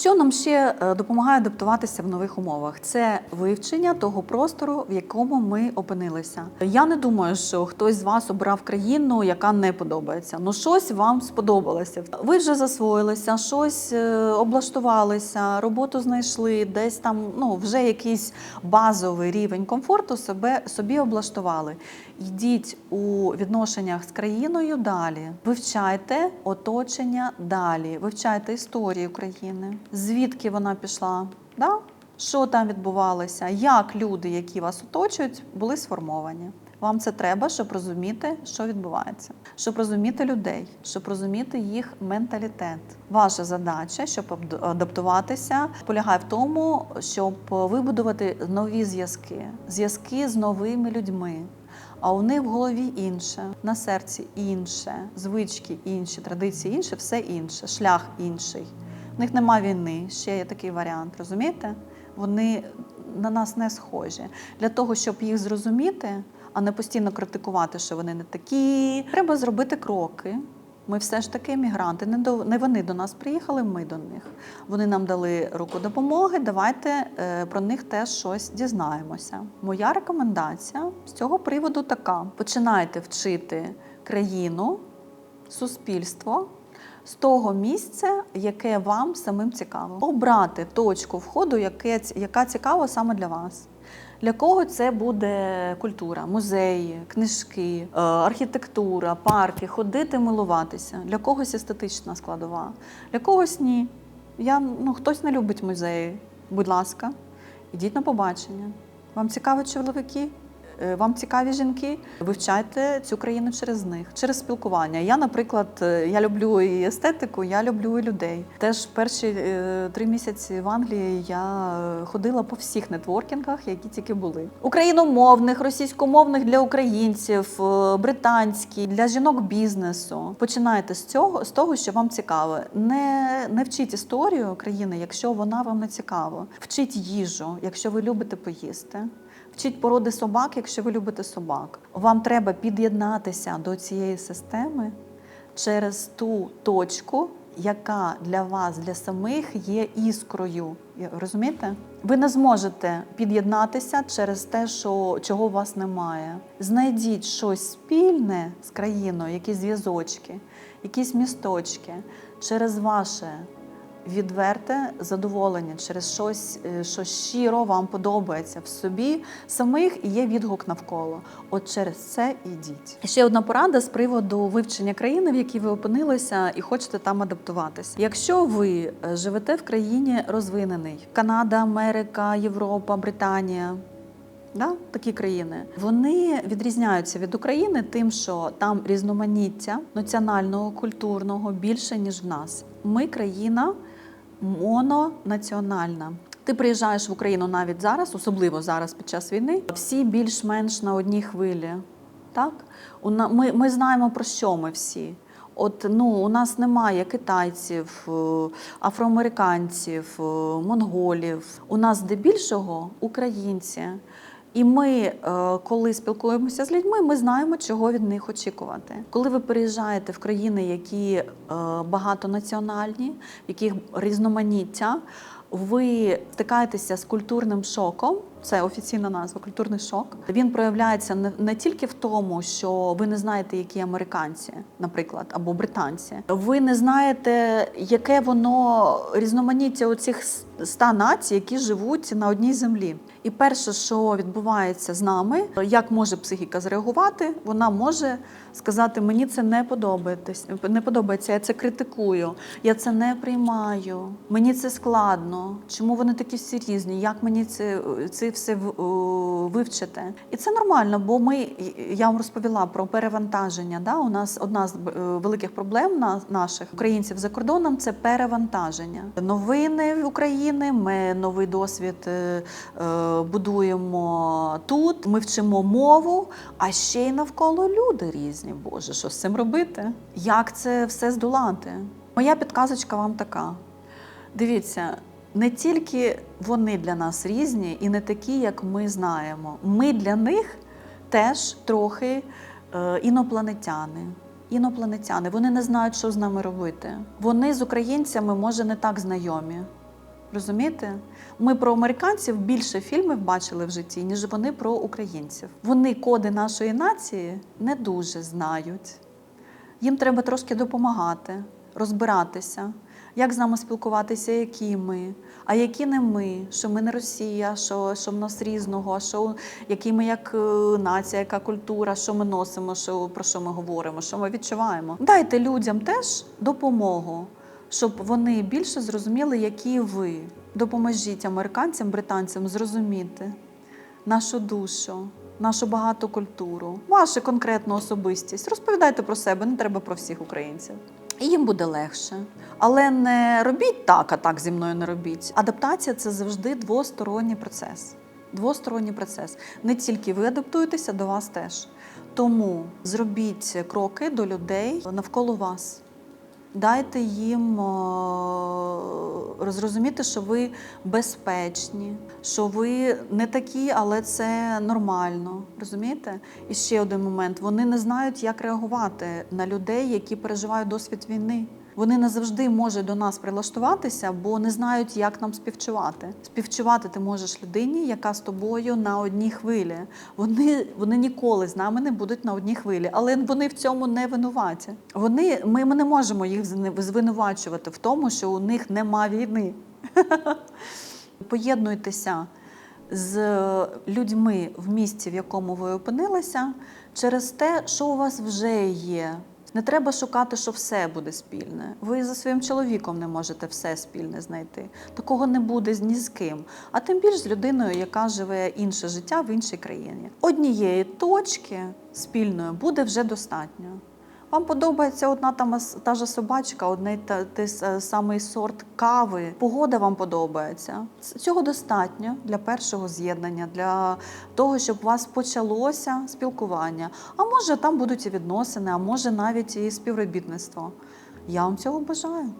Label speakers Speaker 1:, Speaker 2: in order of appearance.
Speaker 1: Що нам ще е, допомагає адаптуватися в нових умовах? Це вивчення того простору, в якому ми опинилися. Я не думаю, що хтось з вас обрав країну, яка не подобається. Ну щось вам сподобалося. Ви вже засвоїлися, щось е, облаштувалися, роботу знайшли, десь там ну вже якийсь базовий рівень комфорту себе собі облаштували. Йдіть у відношеннях з країною далі, вивчайте оточення далі, вивчайте історію країни, звідки вона пішла, да? що там відбувалося, як люди, які вас оточують, були сформовані. Вам це треба, щоб розуміти, що відбувається, щоб розуміти людей, щоб розуміти їх менталітет. Ваша задача, щоб адаптуватися, полягає в тому, щоб вибудувати нові зв'язки, зв'язки з новими людьми. А у них в голові інше, на серці інше, звички інші, традиції інші, все інше, шлях інший. У них нема війни, ще є такий варіант, розумієте? Вони на нас не схожі. Для того, щоб їх зрозуміти, а не постійно критикувати, що вони не такі, треба зробити кроки. Ми все ж таки мігранти. Не до не вони до нас приїхали, ми до них. Вони нам дали руку допомоги. Давайте е, про них теж щось дізнаємося. Моя рекомендація з цього приводу така: починайте вчити країну, суспільство. З того місця, яке вам самим цікаво, обрати точку входу, яка цікава саме для вас. Для кого це буде культура, музеї, книжки, е, архітектура, парки, ходити, милуватися. Для когось естетична складова, для когось ні. Я, ну, хтось не любить музеї. Будь ласка, ідіть на побачення. Вам цікаві чоловіки? Е, Вам цікаві жінки? Вивчайте цю країну через них, через спілкування. Я, наприклад, е, я люблю і естетику, я люблю і людей. Теж перші е, три місяці в Англії я ходила по всіх нетворкінгах, які тільки були. Україномовних, російськомовних для українців, британські, для жінок бізнесу. Починайте з цього, з того, що вам цікаво. Не, не вчіть історію країни, якщо вона вам не цікава. Вчіть їжу, якщо ви любите поїсти. Вчіть породи собак, якщо ви любите собак. Вам треба під'єднатися до цієї системи через ту точку, яка для вас, для самих є іскрою. Розумієте? Ви не зможете під'єднатися через те, що чого у вас немає. Знайдіть щось спільне з країною, якісь зв'язочки, якісь місточки через ваше відверте задоволення через щось, е, що щиро вам подобається в собі самих і є відгук навколо. От через це ідіть. Ще одна порада з приводу вивчення країни, в якій ви опинилися, і хочете там адаптуватися. Якщо ви е, живете в країні розвинений Канада, Америка, Європа, Британія. Да, такі країни вони відрізняються від України тим, що там різноманіття національного, культурного більше ніж в нас. Ми країна мононаціональна. Ти приїжджаєш в Україну навіть зараз, особливо зараз під час війни. Всі більш-менш на одній хвилі. Так? Ми, ми знаємо про що ми всі. От ну у нас немає китайців, е, афроамериканців, е, монголів. У нас здебільшого українці. І ми, е, коли спілкуємося з людьми, ми знаємо, чого від них очікувати. Коли ви переїжджаєте в країни, які е, багатонаціональні, в яких різноманіття, ви стикаєтеся з культурним шоком. Це офіційна назва культурний шок. Він проявляється не, тільки в тому, що ви не знаєте, які американці, наприклад, або британці. Ви не знаєте, яке воно різноманіття оцих ста націй, які живуть на одній землі. І перше, що відбувається з нами, як може психіка зреагувати, вона може сказати: мені це не подобається, не подобається, я це критикую, я це не приймаю, мені це складно. Чому вони такі всі різні? Як мені це, це все в- вивчити? І це нормально, бо ми я вам розповіла про перевантаження. Да? У нас одна з е, великих проблем на наших українців за кордоном це перевантаження. Новини України. Ми новий досвід е, е, будуємо тут. Ми вчимо мову, а ще й навколо люди різні. Боже, що з цим робити? Як це все здолати? Моя підказочка вам така. Дивіться, не тільки вони для нас різні і не такі, як ми знаємо. Ми для них теж трохи е, інопланетяни. Інопланетяни, вони не знають, що з нами робити. Вони з українцями, може, не так знайомі. Розумієте? Ми про американців більше фільмів бачили в житті, ніж вони про українців. Вони коди нашої нації не дуже знають. Їм треба трошки допомагати, розбиратися, як з нами спілкуватися, які ми, а які не ми, що ми не Росія, що, що в нас різного, що які ми як е, нація, яка культура, що ми носимо, що, про що ми говоримо, що ми відчуваємо. Дайте людям теж допомогу, щоб вони більше зрозуміли, які ви. Допоможіть американцям, британцям зрозуміти нашу душу, нашу багату культуру, вашу конкретну особистість. Розповідайте про себе, не треба про всіх українців. І їм буде легше. Але не робіть так, а так зі мною не робіть. Адаптація це завжди двосторонній процес. Двосторонній процес. Не тільки ви адаптуєтеся, до вас теж. Тому зробіть кроки до людей навколо вас. Дайте їм розрозуміти, що ви безпечні, що ви не такі, але це нормально. Розумієте? І ще один момент: вони не знають, як реагувати на людей, які переживають досвід війни. Вони не завжди можуть до нас прилаштуватися, бо не знають, як нам співчувати. Співчувати ти можеш людині, яка з тобою на одній хвилі. Вони, вони ніколи з нами не будуть на одній хвилі, але вони в цьому не винуваті. Вони, ми, ми не можемо їх звинувачувати в тому, що у них нема війни. Поєднуйтеся з людьми в місці, в якому ви опинилися, через те, що у вас вже є. Не треба шукати, що все буде спільне. Ви за своїм чоловіком не можете все спільне знайти. Такого не буде ні з ким. А тим більш з людиною, яка живе інше життя в іншій країні. Однієї точки спільної буде вже достатньо. Вам подобається одна там та ж собачка, одне та той с- самий сорт кави. Погода вам подобається. Цього достатньо для першого з'єднання, для того, щоб у вас почалося спілкування. А може там будуть і відносини, а може навіть і співробітництво. Я вам цього бажаю.